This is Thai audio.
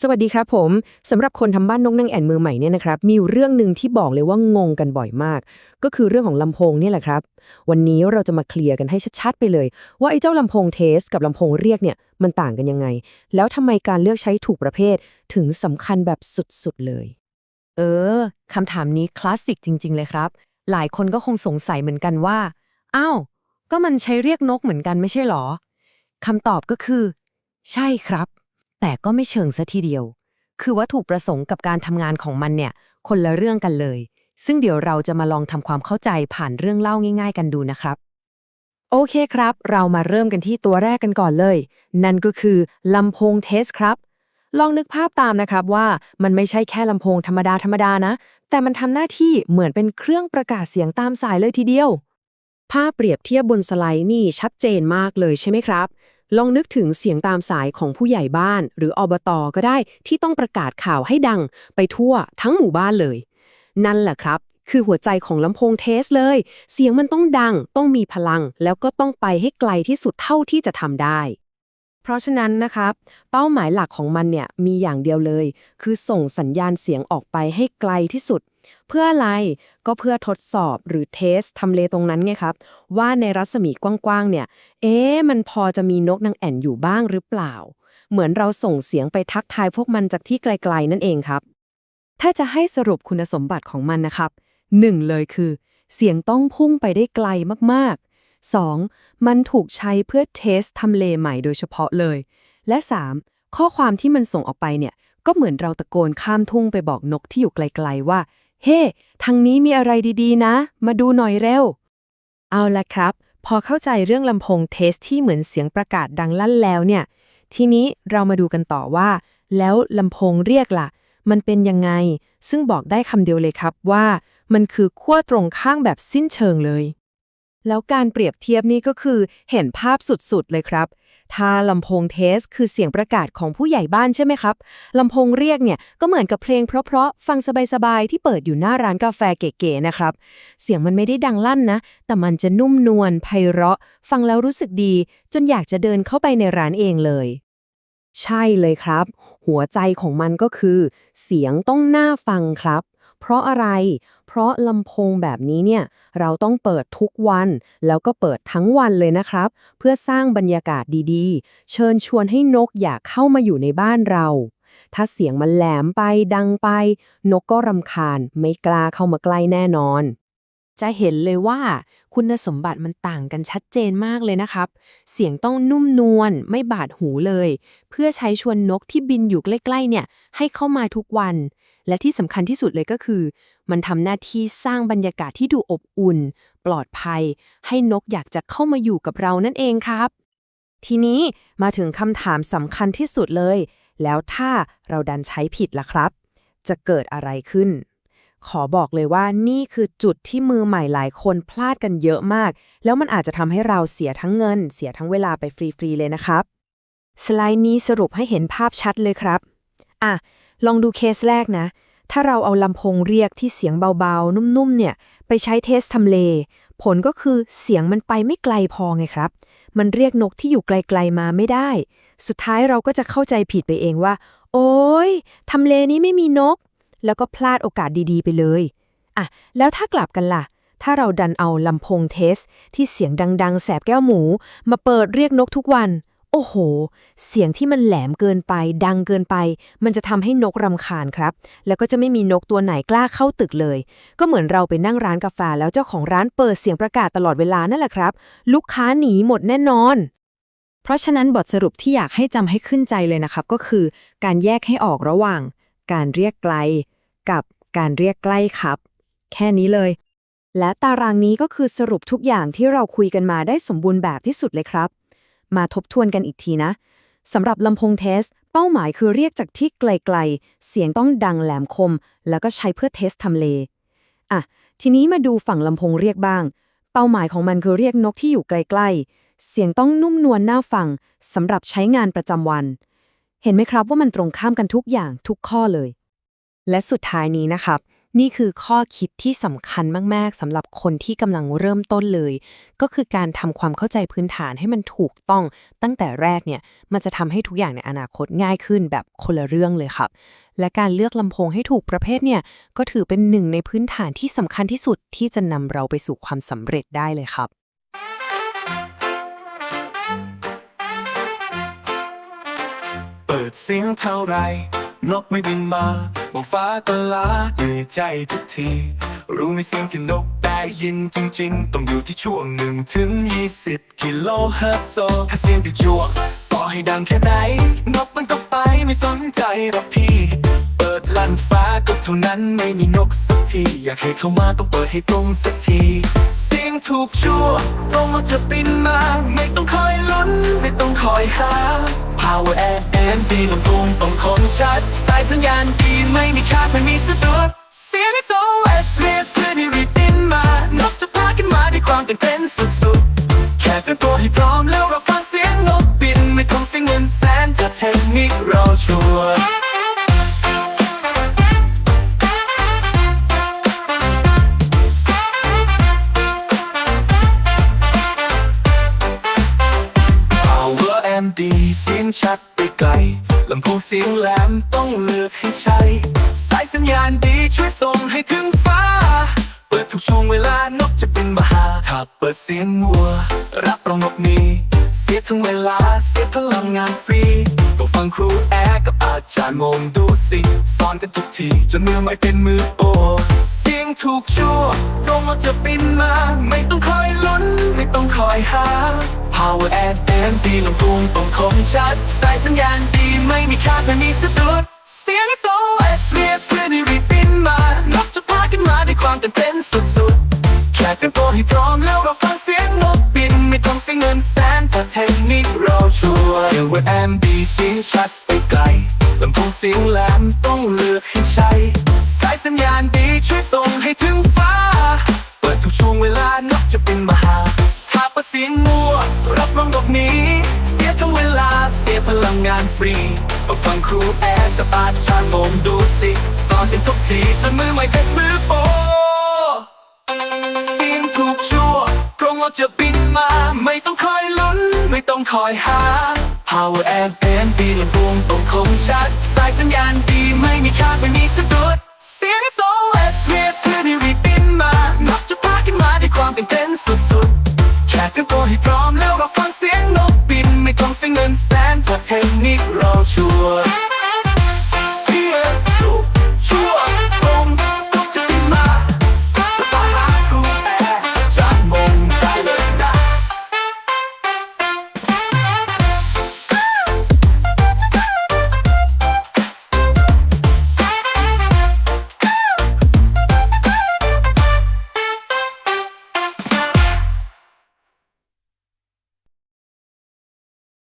สวัสดีครับผมสำหรับคนทำบ้านนกนางแอ่นมือใหม่เนี่ยนะครับ มีอยู่เรื่องหนึ่งที่บอกเลยว่างงกันบ่อยมาก ก็คือเรื่องของลำโพงเนี่ยแหละครับ วันนี้เราจะมาเคลียร์กันให้ชัดๆไปเลย ว่าไอ้เจ้าลำโพงเทส กับลำโพงเรียกเนี่ยมันต่างกันยังไง แล้วทำไมการเลือกใช้ถูกประเภทถึงสำคัญแบบสุดๆเลย เออคำถามนี้คลาสสิกจริง ๆ เลยครับ หลายคนก็คงสงสัยเหมือนกันว่าอ้าวก็มันใช้เรียกนกเหมือนกันไม่ใช่หรอคำตอบก็คือ ใช่ครับ แต่ก็ไม่เชิงซะทีเดียว คือวัตถุประสงค์กับการทำงานของมันเนี่ย คนละเรื่องกันเลย ซึ่งเดี๋ยวเราจะมาลองทำความเข้าใจผ่านเรื่องเล่าง่าย ๆ กันดูนะครับ โอเคครับ เรามาเริ่มกันที่ตัวแรกกันก่อนเลย นั่นก็คือลำโพงเทสครับลองนึกภาพตามนะครับว่ามันไม่ใช่แค่ลำโพงธรรมดาธรรมดานะ แต่มันทำหน้าที่เหมือนเป็นเครื่องประกาศเสียงตามสายเลยทีเดียว ภาพเปรียบเทียบบนสไลด์นี่ชัดเจนมากเลยใช่ไหมครับ ลองนึกถึงเสียงตามสายของผู้ใหญ่บ้าน หรืออบตก็ได้ที่ต้องประกาศข่าวให้ดัง ไปทั่วทั้งหมู่บ้านเลย นั่นแหละครับ คือหัวใจของลำโพงเทสเลย เสียงมันต้องดัง ต้องมีพลัง แล้วก็ต้องไปให้ไกลที่สุดเท่าที่จะทำได้ เพราะฉะนั้นนะครับ เป้าหมายหลักของมันเนี่ยมีอย่างเดียวเลย คือส่งสัญญาณเสียงออกไปให้ไกลที่สุด เพื่ออะไรก็เพื่อทดสอบหรือเทสทำเลตรงนั้นไงครับ ว่าในรัศมีกว้างๆเนี่ย เอ๊ะมันพอจะมีนกนางแอ่นอยู่บ้างหรือเปล่า เหมือนเราส่งเสียงไปทักทายพวกมันจากที่ไกลๆนั่นเองครับ ถ้าจะให้สรุปคุณสมบัติของมันนะครับ 1. เลยคือ เสียงต้องพุ่งไปได้ไกลมากๆ 2. มันถูกใช้เพื่อเทสทำเลใหม่โดยเฉพาะเลย และ 3. ข้อความที่มันส่งออกไปเนี่ย ก็เหมือนเราตะโกนข้ามทุ่งไปบอกนกที่อยู่ไกลๆว่า เฮ้ทางนี้มีอะไรดีๆ นะ มาดูหน่อยเร็ว เอาละครับ พอเข้าใจเรื่องลำโพงเทสที่เหมือนเสียงประกาศดังลั่นแล้วเนี่ย ทีนี้เรามาดูกันต่อว่า แล้วลำโพงเรียกล่ะ มันเป็นยังไง ซึ่งบอกได้คำเดียวเลยครับว่า มันคือขั้วตรงข้างแบบสิ้นเชิงเลย แล้วการเปรียบเทียบนี่ก็คือเห็นภาพสุดๆเลยครับ ถ้าลำโพงเทสคือเสียงประกาศของผู้ใหญ่บ้านใช่ไหมครับลำโพงเรียกเนี่ยก็เหมือนกับเพลงเพราะๆฟังสบาย ๆ ที่เปิดอยู่หน้าร้านกาแฟเก๋ๆนะครับ เสียงมันไม่ได้ดังลั่นนะ แต่มันจะนุ่มนวลไพเราะ ฟังแล้วรู้สึกดี จนอยากจะเดินเข้าไปในร้านเองเลย ใช่เลยครับ หัวใจของมันก็คือ เสียงต้องน่าฟังครับ เพราะอะไร เพราะลำโพงแบบนี้เนี่ยเราต้องเปิดทุกวัน แล้วก็เปิดทั้งวันเลยนะครับ เพื่อสร้างบรรยากาศดีๆ เชิญชวนให้นกอยากเข้ามาอยู่ในบ้านเรา ถ้าเสียงมันแหลมไปดังไป นกก็รำคาญไม่กล้าเข้ามาใกล้แน่นอนจะเห็นเลยว่าคุณสมบัติมันต่างกันชัดเจนมากเลยนะครับ เสียงต้องนุ่มนวลไม่บาดหูเลย เพื่อใช้ชวนนกที่บินอยู่ใกล้ ๆ เนี่ย ให้เข้ามาทุกวัน และที่สำคัญที่สุดเลยก็คือ มันทำหน้าที่สร้างบรรยากาศที่ดูอบอุ่น ปลอดภัย ให้นกอยากจะเข้ามาอยู่กับเรานั่นเองครับ ทีนี้มาถึงคำถามสำคัญที่สุดเลย แล้วถ้าเราดันใช้ผิดล่ะครับ จะเกิดอะไรขึ้น ขอบอกเลยว่านี่คือจุดที่มือใหม่หลายคนพลาดกันเยอะมาก แล้วมันอาจจะทำให้เราเสียทั้งเงิน เสียทั้งเวลาไปฟรีๆเลยนะครับ สไลด์นี้สรุปให้เห็นภาพชัดเลยครับ อะ ลองดูเคสแรกนะ ถ้าเราเอาลำโพงเรียกที่เสียงเบาๆ นุ่มๆ เนี่ย ไปใช้เทสทำเล ผลก็คือเสียงมันไปไม่ไกลพอไงครับ มันเรียกนกที่อยู่ไกลๆมาไม่ได้ สุดท้ายเราก็จะเข้าใจผิดไปเองว่า โอ้ยทำเลนี้ไม่มีนก แล้วก็พลาดโอกาสดีๆ ไปเลยอะแล้วถ้ากลับกันล่ะ ถ้าเราดันเอาลำโพงเทสที่เสียงดังๆ แสบแก้วหมู มาเปิดเรียกนกทุกวัน โอ้โห เสียงที่มันแหลมเกินไป ดังเกินไป มันจะทำให้นกรำคาญครับ แล้วก็จะไม่มีนกตัวไหนกล้าเข้าตึกเลย ก็เหมือนเราไปนั่งร้านกาแฟแล้วเจ้าของร้านเปิดเสียงประกาศตลอดเวลานั่นแหละครับ ลูกค้าหนีหมดแน่นอน เพราะฉะนั้นบทสรุปที่อยากให้จำให้ขึ้นใจเลยนะครับ ก็คือ การแยกให้ออกระหว่าง การเรียกไกล กับการเรียกใกล้ครับ แค่นี้เลย และตารางนี้ก็คือสรุปทุกอย่างที่เราคุยกันมาได้สมบูรณ์แบบที่สุดเลยครับ มาทบทวนกันอีกทีนะสำหรับลำโพงเทส เป้าหมายคือเรียกจากที่ไกลๆ เสียงต้องดังแหลมคม แล้วก็ใช้เพื่อเทสทำเลอะทีนี้มาดูฝั่งลำโพงเรียกบ้าง เป้าหมายของมันคือเรียกนกที่อยู่ไกลๆ เสียงต้องนุ่มนวลน่าฟังสำหรับใช้งานประจำวัน เห็นไหมครับว่ามันตรงข้ามกันทุกอย่างทุกข้อเลย และสุดท้ายนี้นะครับ นี่คือข้อคิดที่สำคัญมาก ๆสำหรับคนที่กำลังเริ่มต้นเลย ก็คือการทำความเข้าใจพื้นฐานให้มันถูกต้องตั้งแต่แรกเนี่ย มันจะทำให้ทุกอย่างในอนาคตง่ายขึ้นแบบคนละเรื่องเลยครับ และการเลือกลำโพงให้ถูกประเภทเนี่ย ก็ถือเป็นหนึ่งในพื้นฐานที่สำคัญที่สุดที่จะนำเราไปสู่ความสำเร็จได้เลยครับเปิดเสียงเท่าไรนกไม่บินมา มองฟ้าตลาด้วยใจทุกที รู้ไหมเสียงที่นกได้ยินจริง ๆ ต้องอยู่ที่ช่วงหนึ่งถึง20กิโลเฮิรตซ์โซถ้าเสียงที่จวกต่อให้ดังแค่ไหน นกมันก็ไปไม่สนใจหรอกพี่ เปิดลั่นฟ้าก็เท่านั้นไม่มีนกสักที อยากให้เข้ามาต้องเปิดให้ตรงสักที เสียงถูกชั่วตรงมันจะบินมา ไม่ต้องคอยลุ้น ไม่ต้องคอยหา Power and D ลำโพงต้องคมชัด สายสัญญาณดีไม่มีค่าไม่มีสะดุดเสียง SOS เรียกเพื่อนให้รีบบินมานกจะพาขึ้นมาด้วยความตื่นเต้นสุดๆ ดีเสียงชัดไปไกลลำโพงเสียงแหลมต้องเลือกให้ใช้สายสัญญาณดีช่วยส่งให้ถึงฟ้า เปิดทุกช่วงเวลานกจะเป็นมาหาถ้าเปิดเสียงวัว รับรองนกนี้ เสียทั้งเวลาเสียพลังงานฟรี ต้องฟังครูแอร์กับอาจารย์มงดูสิสอนกันทุกทีจนมือไม่เป็นมือโปเสียงถูกชั่วตรงเราจะบินมา ไม่ต้องคอยลุ้น ไม่ต้องคอยหา Power and M ดีลำโพงต้องคมชัด สายสัญญาณดีไม่มีค่าไม่มีสะดุด เสียง SOS เรียกเพื่อนให้รีบบินมานกจะพาขึ้นมาด้วยความตื่นเต้นสุดๆ แค่เตรียมตัวให้พร้อมแล้วเราฟัง สียเงินแสนจาเทคนิคเราชัวร์เดี๋ยวว่า MD เสียงชัดไปไกลลำโพงเสียงแหลมต้องเลือกให้ใช้สายสัญญาณดีช่วยส่งให้ถึงฟ้า เปิดทุกช่วงเวลานกจะบินมหาถ้าประเสียงมัว รับรองดอกนี้ เสียทั้งเวลาเสียพลังงานฟรีต้องฟังครูแอร์กับอาจารย์ผมดูสิสอนกันทุกทีจนมือไม่เป็นมือโปรเสียงถูกชั่วตรงเราจะบิน มา ไม่ต้องคอยลุ้น ไม่ต้องคอยหา Power and N ดีลำโพงต้องคมชัด สายสัญญาณดีไม่มีค่าไม่มีสะดุด เสียง SOS เรียกเพื่อนให้รีบบินมานกจะพาขึ้นมาด้วยความตื่นเต้นสุดๆ แค่เตรียมตัวให้พร้อมแล้วเราฟังเสียงนกบิน ไม่ต้องเสียเงินแสนจาเทคนิคเราชัวร์